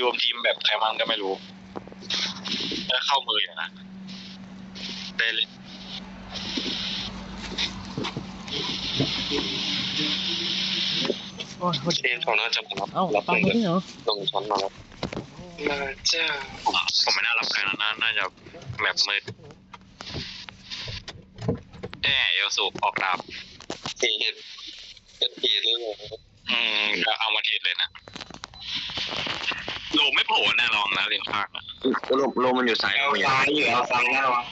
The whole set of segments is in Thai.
รวมทีมแบบใครมั่งก็ไม่รู้ถ้าเข้ามืออย่างนะได้เลยโอ้ยโคตรเชนของน่าจะมารับเอ้ารับปังเลมายที่เหรอลงชั้นมารับมาจ้าผมผมไม่น่ารับใครนะน่าน่าจะแบบมืดแอ่เอลสูบออกดาบเหตุเป็นเหตุเลยเหรออืมก็เอามาเทศเลยนะ โลไม่โผล่แน่ลองนะเรียนภาคนะลมลมมันอยู่ซ้ายเอามือซ้ายอยู่เอาซ้ายหน้าวะ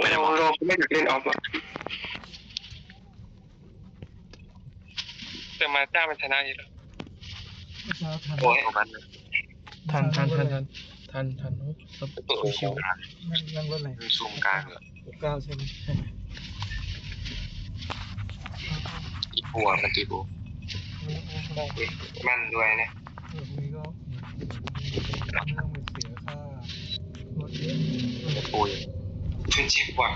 ไม่ได้บอกลมไม่อยากเล่นออฟอะแต่มาจ้ามันชนะอยู่แล้วเมื่อเช้าทันโอ้ยประมาณทันทันทันทันทันทันโอ้ชิวนั่งนั่งรถอะไรมันซูมกลางเหรอรถเก้าใช่ไหมอีบัวมันตีบัวแม่นด้วยนะเออพรุ่งนี้ก็ ไม่ต้องไปเสียค่ารถเยอะปุยเป็นชิปว่ะ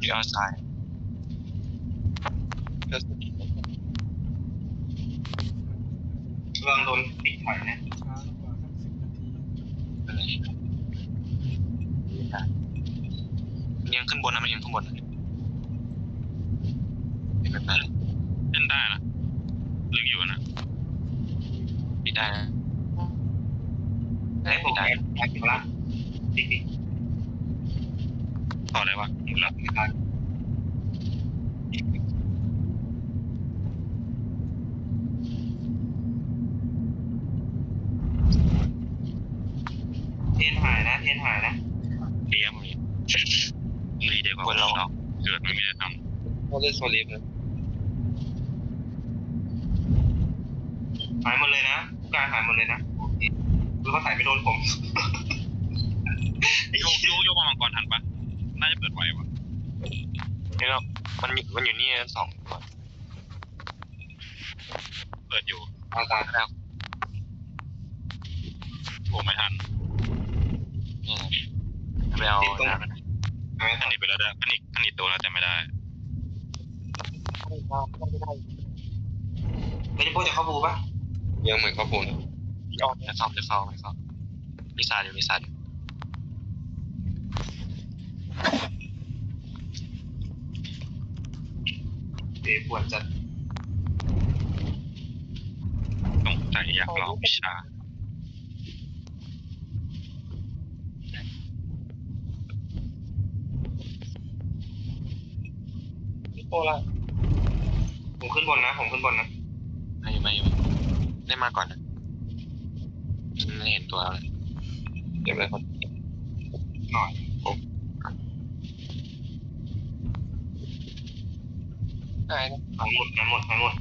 ที่เอาซ้ายเรื่องโดนติดถอยนะช้ากว่าสักสิบนาทียังขึ้นบนนะมันยังขึ้นบนนะ ไม่เป็นไรเล่นได้นะลึกอยู่นะปิดได้นะไอ้ผมแอบแอบอยู่ละติ๊กติ๊กต่อได้ปะหมดแล้วไม่ทันเทนหายนะ เทนหายนะเลี้ยงมีรีเดียวกว่าเราเกิดไม่มีอะไรทเขาเล่นโซลิฟนะ หายหมดเลยนะผู้การหายหมดเลยนะโอเคแล้วเขาใส่ไม่โดนผมำโยกโยกโยกมามังกรทันปะน่าจะเปิดไววะนี่เรามันมันอยู่นี่สองตัวเปิดอยู่เอาตายแล้วโอ้ไม่ทันนี่ไปเอาติดตรงน้ไหนขันนี้ไปแล้วได้ขันนี้ขันนี้โตแล้วแต่ไม่ได้ไม่ได้พูดจะเข้าบูปะำ ยังเหมือนข้าวปูนจะเข้าจะเข้าไม่เข้ามิซาอยู่มิซาอยู่เดี๋ยวปวดจัดสงสัยอยากลองวิชาโอ้ละผมขึ้นบนนะ ผมขึ้นบนนะ ไม่อยู่ไม่อยู่ ได้มาก่อนนะไม่เห็นตัวเลยเดี๋ยวไปคนหน่อยหายนะหายหมดหายหมดหายหมด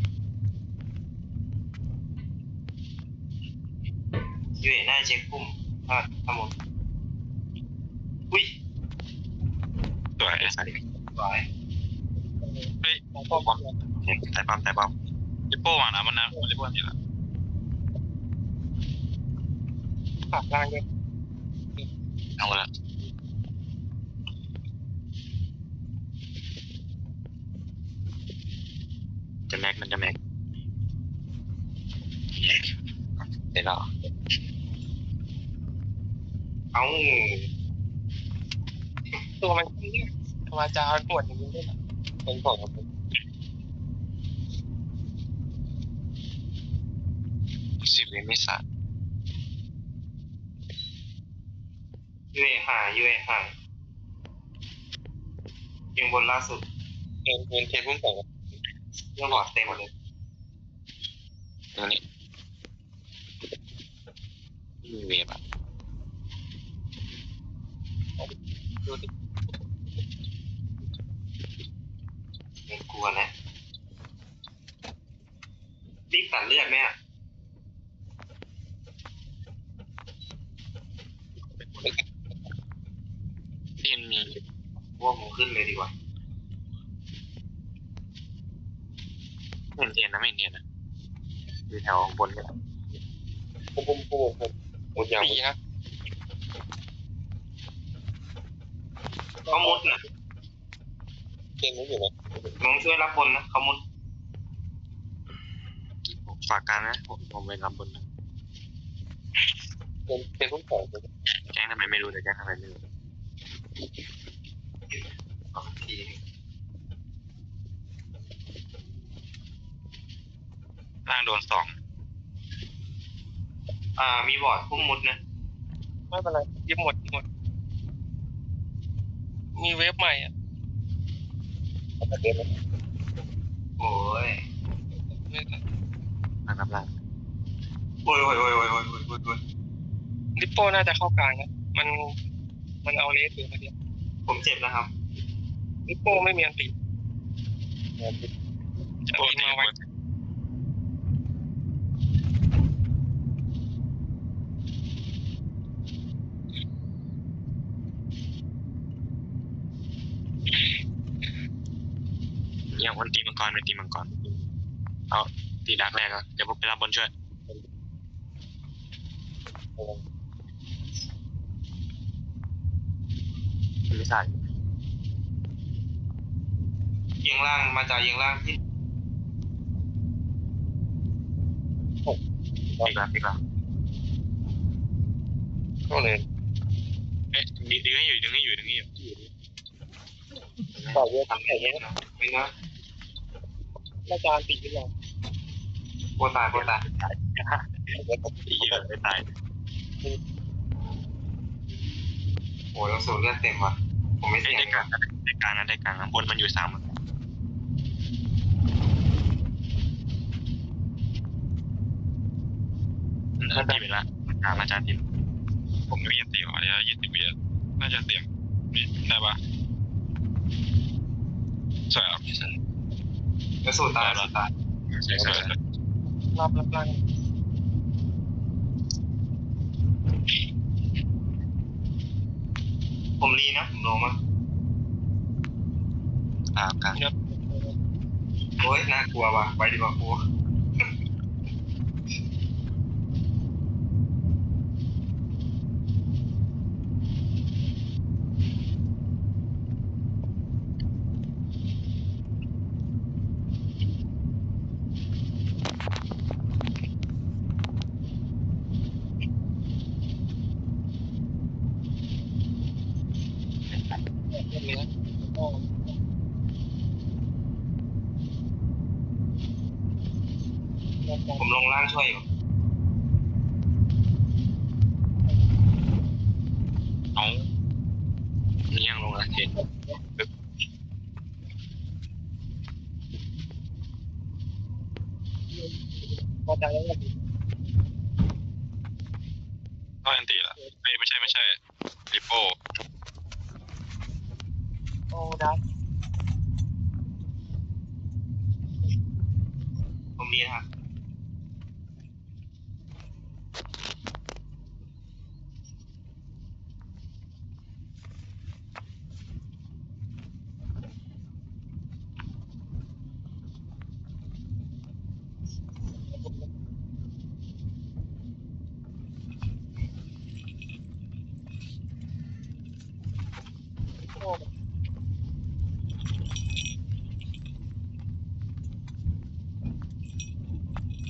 ยูเอ็น่าจะเช็คปุ่มถ้าถ้าหมดอุ้ยสวยไอ้สัสสวยเฮ้ยป้อมป้อมแต่ปั๊มแต่ปั๊มลิปโป้มานะมันนะลิปโป้นี่แหละ ปากล่างด้วยเอาละจะแม็กมันจะแม็กเดี๋ยวเราเอ้าตัวมันเนี่ยวาจาปวดอย่างนี้ด้วยนะเป็นปวดครับสิบวิมิสา ยูเอหายยูเอหายยังบนล่าสุดเทนเทนเทนพุ่งสองยังบอดเต็มเลยตัวนี้มีเวฟอะดูดิไม่กลัวนะรีบตัดเลือดไหมอะ ที่มันมี ว่าผมขึ้นเลยดีกว่า ไม่เห็นเทียนนะไม่เห็นเทียนนะอยู่แถว บนเนี่ยผมผมผมผมหมดยาวปีนะเขามุดนะเทียนไม่อยู่นะน้องช่วยรับบนนะเขามุดฝากกางนะผมผมไปรับบนนะเป็นเป็นทุกของแจ้งทำไมไม่รู้แต่แจ้งทำไมไม่รู้สองทีล่างโดนสอง อ่า มีบอร์ดพุ่มมุดนะ ไม่เป็นไรยิบหมดหมด มีเว็บใหม่อะโอ้ยทางรับล่างโอ้ยโอ้ยโอ้ยโอ้ยโอ้ยโอ้ยโอ้ยโอ้ยลิปโป้น่าจะเข้ากลางนะมันมันเอาเลสอยู่มาเดียวผมเจ็บนะครับลิปโป้ไม่มีอันติจะโอ้มีตีมาไว้ เนี่ยวันตีมังกรไปตีมังกร เอาตีดักแรกอะเดี๋ยวผมไปรับบนช่วยไม่ใช่เอียงล่างมาจากเอียงล่างที่อีกแล้วอีกแล้วก็เลยเอ๊ะดึงดึงให้อยู่ดึงให้อยู่ดึงให้อยู่ต่อเว็บทำอย่างนี้นะไม่นะ อาจารย์ติดหรือยังโคตรตายโคตรตายอีกแล้วไม่ตายโอ้ยเราสูญเลือดเต็มว่ะผมไม่ได้เสี่ยงได้กลานะงได้กลางนะได้กลางนะบนมันอยู่สามอาจารย์ไปละกลางอาจารย์ทีมผมไม่มีอันตีหรอเนี่ยยี่สิบวิน่าจะเสี่ยงนี่ได้ปะสวยครั บแล้วสูญตายสูญตายใช่ใช่ใช่รับรับร่างผมรีนะ ผมลงมากลางกลางครับโอ้ยน่ากลัวว่ะไปดีกว่าค มองทาล้ก็ก็อันตีละไม่ไม่ใช่ไม่ใช่ลิโป้ โอ้ได้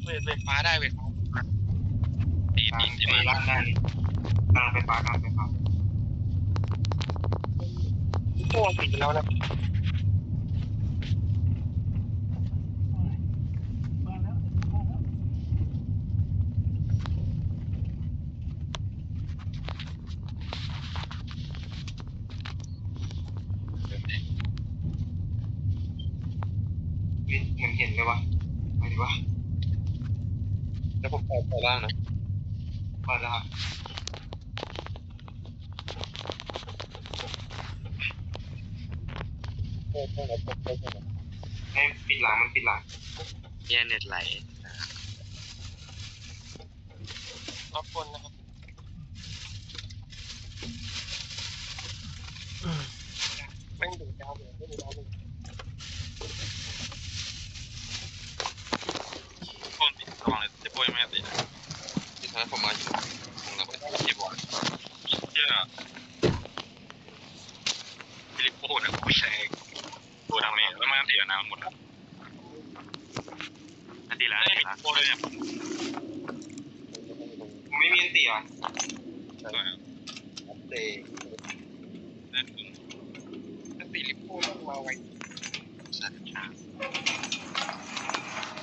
เวทเวทฟ้าได้เวทฟ้าตีกลาตีงที่ไปมาล่างได้นี่กลางไฟฟ้ากลางไฟฟ้าลิปโป้ติดไปแล้วนะ ไหลเนี่ยเน็ตไหลรบกวนนะครับแม่งดูดาวเลยไม่ดูดาวเลยคนระวังเลยจะป่วยแม่ตีนะที่ทางผมมาอยู่ตรงนั้นเป็นเจ็บวะเชื่อฟิลิโป้นี่ยกูแชร์ตัวทางเมย์แล้วมันเสียน้ำหมดแล้ว ไม่ตีมีแล้วโปรเลยเนี่ยผมไม่มีอันตีอะสวยอะได้ถึงถ้าตีลิปโป้ต้องมาไว้สัตว์ช้า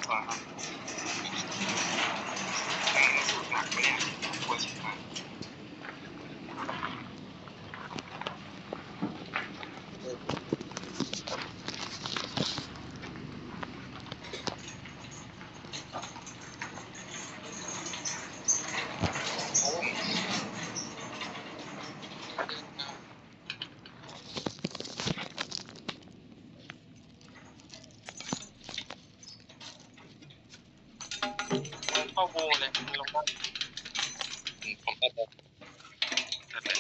ขวาครับเออสูตรหนักไหมเนี่ยกลัวชิบหายโอ้ มันเข้าโบเลยมันลงได้ ผมก็จะนั่นแหละ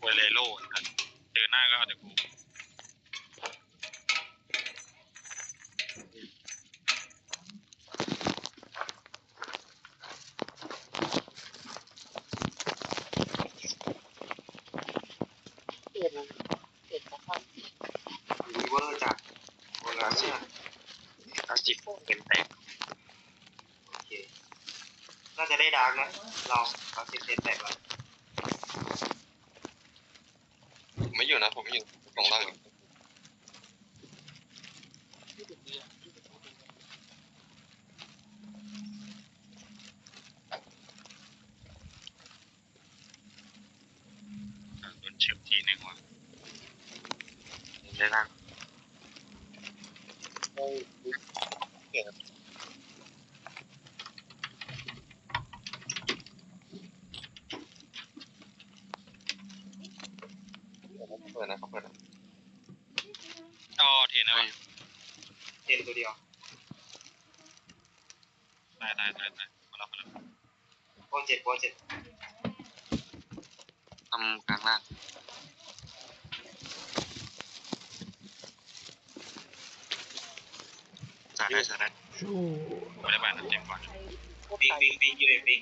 โวยเลโล่นะเจอหน้าก็เอาแต่กู เปลี่ยนเปลี่ยนนะครับ รีเวอร์จากโบราณเนี่ย เก้าสิบเต็มแตก โอเค น่าจะ ได้ดาร์กนะลองเอาสิบเซนแตกแล้วผมไม่อยู่นะ ผมไม่อยู่กล่องล่างอยู่ที่ถึงดีอะที่ถึงดีอะโดนเฉียบทีหนึ่งว่ะได้ล่างเปิดนะเขาเปิดนะอ๋อเทียนนะเว้ยเทนตัวเดียวตายตายตายตายมาแล้วมาแล้วโอ้เจ็ดโอ้เจ็ดทำกลางล่างสาดได้สาดได้ชูไม่ได้บ้านนะเจ็บก่อนปิงปิงปิงยูเอปิง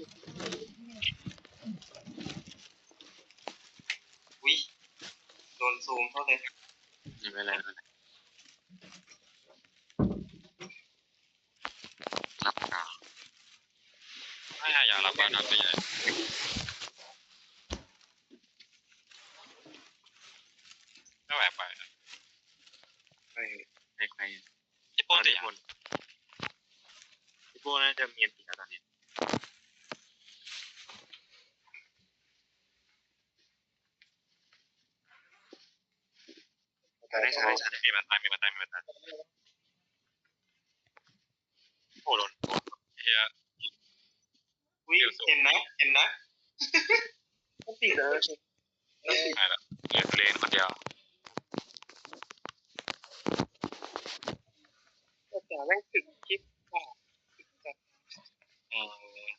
อุ้ยโดนซูมเท่าเลยไม่เป็นไรม่เป็นไรหลับกาไม่อยากหลับกาหนับไปใหญ่ไม่ไหวไปนะ ใครใครใคร ญี่ปุ่น โอ้ ตี ที่บนที่บนน่าจะมีอันตีแล้วตอนนี้สาดได้สาดได้สาดได้ มีมันตายมีมันตายมีมันตายโอ้โดน เฮียวิเห็นนะ เห็นนะต้องตีแล้วใช่ตายละเหลือเลนคนเดียวแต่แม่งถึงคิดว่าอืม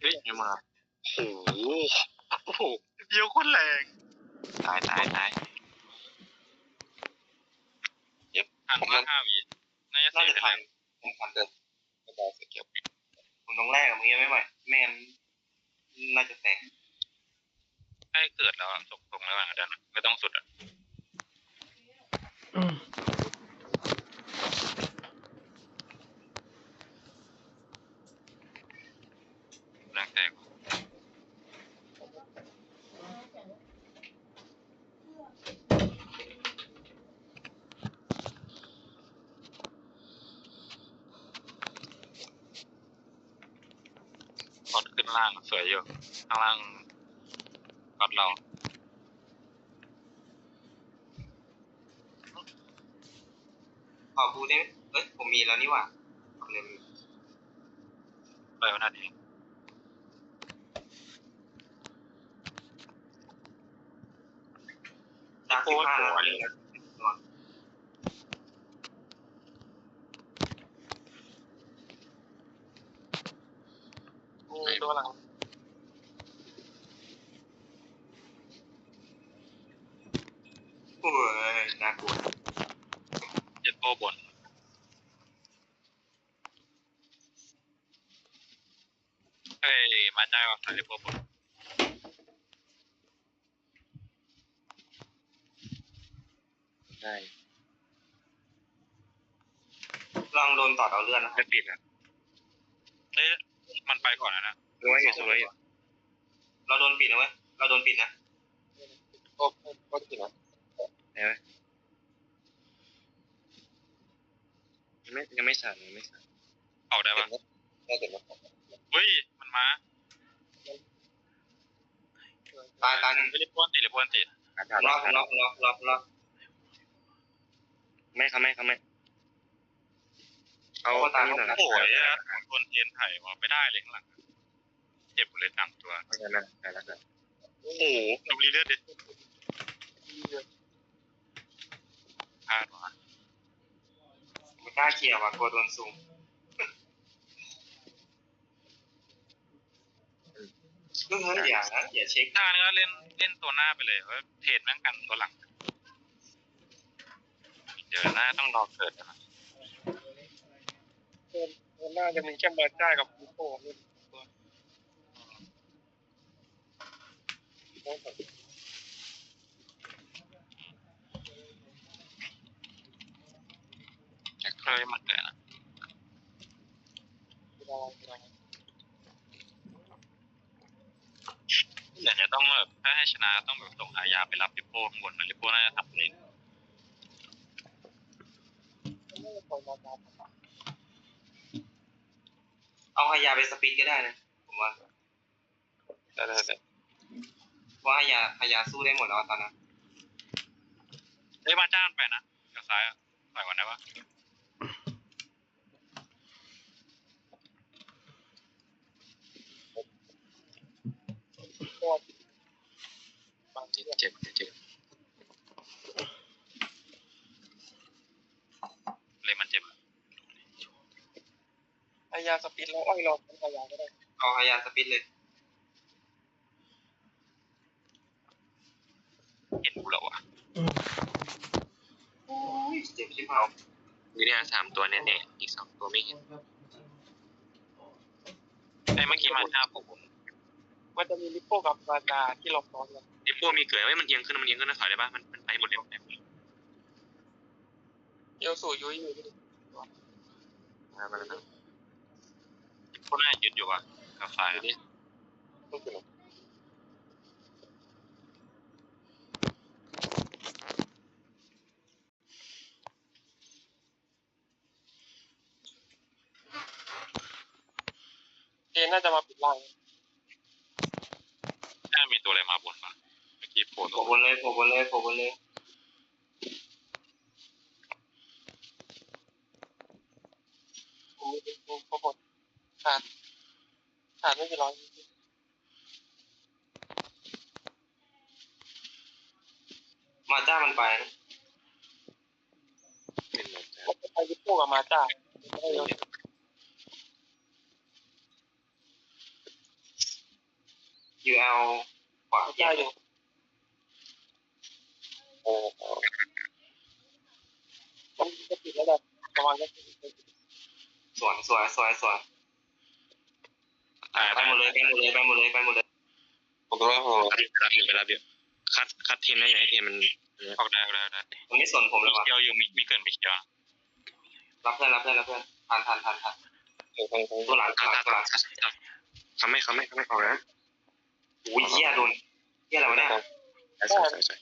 เฮ้ยยังมาโอ้โหโอ้โหเดียวโคนแรงตายตายตายหันมาห้าวิน่า จะน่าเสีจะยทัแรนงทันเดินกระดาษสเก็บผมต้องแรกกับมึงยังไม่ไหวไม่งั้นน่าจะแตกใกล้เกิดแล้วอะตกตรงแล้วอะเดี๋ยวนะไม่ต้องสุดอะ อืม แรงแตกกดขึ้น ล่างสวยอยู่ ข้างล่างกดเรา ขอพูดได้ไหมเอ้ยผมมีแล้วนี่หว่าเอาเลยไปวันนั้นเอง ตัวหลังโอ้ยน่ากลัวเจ็ดโบบนเฮ้ยมาได้ว่ะทะเลโบบนได้ลองโดนต่อดเอาเลื่อนนะ จะปิดอะ ก่อนนะนะรู้ว่าอยู่สวยอยู่เราโดนปิดนะเว้ยเราโดนปิดนะโอ้โหก็ถึงแล้วเห็นไหมยังไม่ยังไม่สั่นยังไม่สั่นเอาได้ปะได้แต่ละเฮ้ยมันมาตายตายหนึ่งไม่ได้ป้วนติเลยป้วนติอาการล็อกล็อกล็อกล็อกล็อกไม่ครับไม่ครับไม่เอาโอ้ตายนี่หน่อยนะโอ้ยคนเทียนไถ่ว่าไม่ได้เลยข้างหลัง เจ็บหมดเลยสามตัวเอาอย่างนั้นได้แล้วกันโอ้โหดูรีเลือดดิพลาดว่ะไม่กล้าเคลียร์ว่ะกลัวโดนซูมเฮ้ยเฮ้ยอย่านะอย่าเช็คถ้างั้นก็เล่นเล่นตัวหน้าไปเลยว่าเทรดแม่งกันตัวหลัง เดี๋ยวหน้าต้องรอเกิดนะมันน่าจะมีแค่มาจ้ากับคูโป้เล่นตัว จะเคยมันเกิดนะเวลาเวลาเดี๋ยวจะต้องแบบถ้าให้ชนะต้องแบบส่งหายาไปรับลิปโป้ข้างบนนะลิปโป้น่าจะทำนี่ไม่ได้ปล่อยมาตามเอาฮายาไปสปีดก็ได้นะ ผมว่าได้ได้ได้ ว่าฮายาฮายาสู้ได้หมดแล้วตอนนั้นเฮ้ยมาจ้างไปนะกับซ้ายอะปล่อยก่อนได้ปะก็บางทีเจ็บเจ็บเจ็บเลยมันเจ็บอะอายาสปีดแล้วอ้อยรอเป็นอยาก็ได้เอาฮายาสปีดเลย เห็นกูแล้ววะโอ้ยเจ็บชิบหายวิเนี่ยสามตัวแน่ๆอีกสองตัวไม่เห็นไอ้เมื่อกี้มาห้าผมมันจะมีลิปโป้กับมาจาที่เราซ้อนกันดิปโป้มีเกิดไว้มันเอียงขึ้นมันเอียงขึ้นนะถอยได้ปะมันมันไปหมดเลยเอลสูยุ้ยอยู่ที่มามาแล้วนะพวกน่ายึดอยู่อะกับซ้ายอะต้องขึ้นเจน น่าจะมาปิดล่างน่ามีตัวอะไรมาบนปะเมื่อกี้โผล่โผตัวล่บนเลยโผล่บนเลยโผล่บนเลยผมมีเป็นโปรโมทขาดขาดไม่กี่ร้อยมาจ้ามันไปนะเป็นหมดแล้วก็จะไปลิปโป้กับมาจาไม่ได้เลย ยูเอลขวามาเยี่จาอยู่โอ้โหมันจะปิดแล้วแหละประมาณก็สวยสวยสวยสวยไปหมดเลยไปหมดเลยไปหมดเลยไปหมดเลยผมก็ว่าพอรับอยู่ไปรับอยู่คัดคัดทีมได้ยังไงทีมมันออกได้ออกได้ได้มันไม่สนผมเลยวะเกี่ยวอยู่มีมีเกินมีเกียวรับเพื่อนรับเพื่อนรับเพื่อนทันทันทันทันตัวหลังตัวหลังตัวหลังทำไม่ทำไม่ทำไม่ออกนะ โอ้ยเหี้ยโดนเหี้ยอะไรวะเนี่ย ใช่ใช่ใช่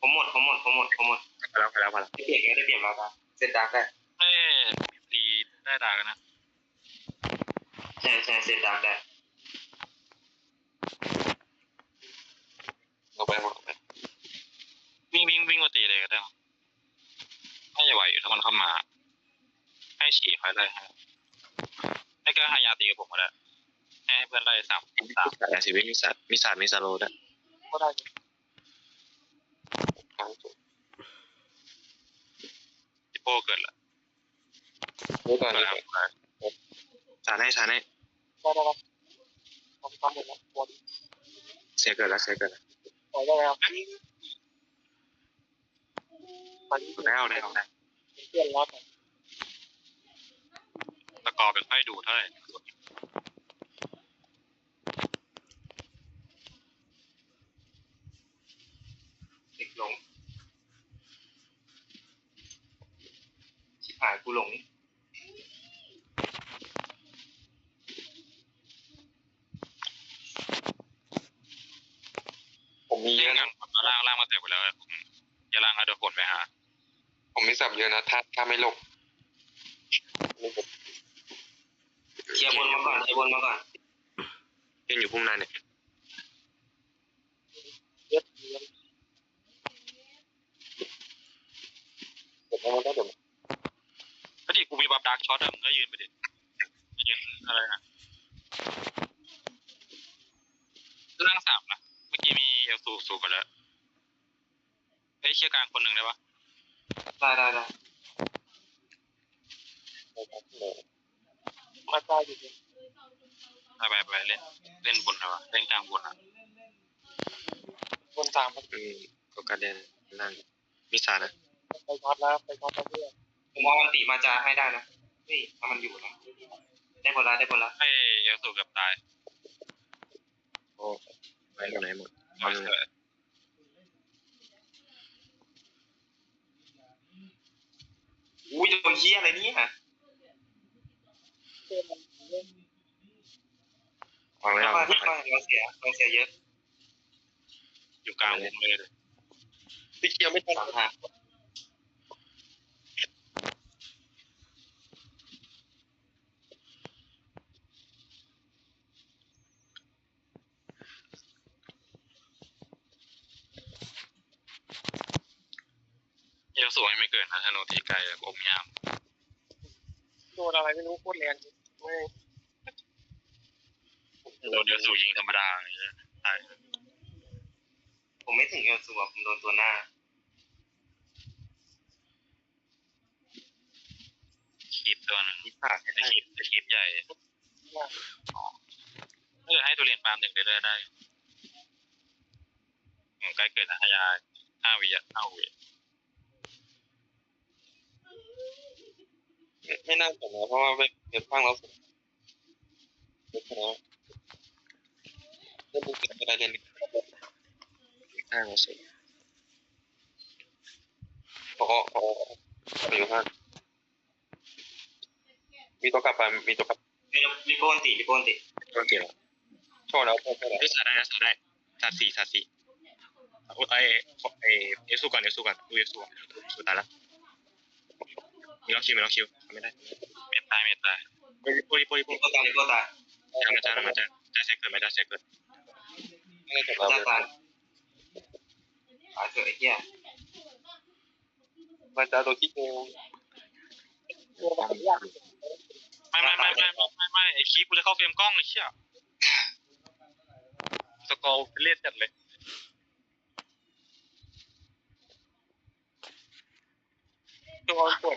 ผมหมดผมหมดผมหมดผมหมด ไป แล้วไปแล้วไปแล้วได้เปลี่ยนไงได้เปลี่ยนมาตาเซตดักได้เอ้ยดีได้ดากันนะใช่ใช่เซตดักได้เราไปหมดวิ่งวิ่งวิ่งมาตีเลยก็ได้มั้งน่าจะไหวอยู่ถ้ามันเข้ามา ให้ฉี่คอยไล่ให้ให้ก็หายาตีกับผมก็ได้ให้เพื่อนไล่สามสามแต่ชีวิตมีสัตว์มีสัตว์มีสโลด้วยก็ได้ จิ โป้เกิดละรู้ก่อนเกิดแล้วสานให้สานให้ได้ได้ครับทำทำหมดแล้วเสียเกิดแล้วเสียเกิดแล้วได้แล้วมันแล้วได้แล้วได้เพื่อนรับตะกอเป็นค่อยดูเท่าไหร่ ติดลง มีเย เรีย อะ ก นะ มาล่างล่างมาแตกไปแล้วผมอย่าล่างเอาเดี๋ยวผลไปหา ผมมีสับ เยอะนะถ้าถ้าไม่หลบเคลียร์บนมาก่อนเคลียร์บนมาก่อนยืนอยู่พุ่มนานเนี่ยเยอะเยอะเดี๋ยวมันก็เดี๋ยวพอดีกูมีบัฟดาร์กช็อตอะมึงก็ยืนไปดิจะยืนอะไรนะล่างสามนะ เมื่อกี้มีเอลสูสูไปแล้วเฮ้ยเชียร์กลางคนหนึ่งได้ปะ ได้ได้ได้มาตายอยู่ดีไปไปไปเล่นเล่นบนเหรอเล่นกลางบนอะบนสามมันอืมก็กระเด็นล่างมิสานะไปช็อตแล้วไปช็อตแล้วเพื่อนผมเอาอันติมาจาให้ได้นะเฮ้ยถ้ามันอยู่นะได้ผลละได้ผลละให้เอลสูเกือบตายโอ้ไปอยู่ไหนหมด อาเถอะอุ้ยโดนเคี้ยอะไรเนี่ยเพื่อนมันเล่นวางไว้ค่เอาอยๆค่อยๆเราเสียเราเสียเยอะอยู่กลางวงเลยเลยพี่เคียวไม่ทันสามห้า เอลสูให้ไม่เกินนะธนูตีไกลอะอมยามโดนอะไรไม่รู้โคตรแรงไม่โดนเอลสูยิงธรรมดาอย่างเงี้ยใช่ผมไม่ถึงเอลซูอะผมโดนตัวหน้า คีบตัวหนึงมิสาไอคีบไอคีบใหญ่อ๋อถ้าเกิดให้ตัวเรียนปาล์มหนึ่งได้ได้ได้ผมใกล้เกิดนะฮายาห้าวิอะห้าวิ ไม่ไม่น่าสนนะเพราะว่าเป็นข้างเราสุดเล่นบุกเล่นไม่ได้เล่นข้างเราสุดโอ้โหโอ้โหอยู่ข้างมีตัวกลับไปมีตัวกลับมีริโบนติริโบนติตัวเกี่ยวโชว์แล้วโชว์แล้วสาได้นะสาได้สาสี่สาสี่ไอไอเอสูก่อนเอสูก่อนดูเอสูก่อนสุดตายล้วมีล็อกคิวมีล็อกคิว ไม่ได้เมตตาเมตตายโอ้ยโอ้ยโอ้ยริโบตายริโบตายจ้ามาจ้ามาจ้าจ้าเซ็กเกิดไหมจ้าเซ็กเกิดไม่ได้จบแล้วตาตาเถอะไอ้เหี้ยมาจ้าตัวที่เกมตัวมันยากไม่ไม่ไม่ไม่ไม่ไม่ไม่ไอคีบกูจะเข้าเฟรมกล้องไอ้เชี่ยสกอร์เลียดจัดเลยตัวปวด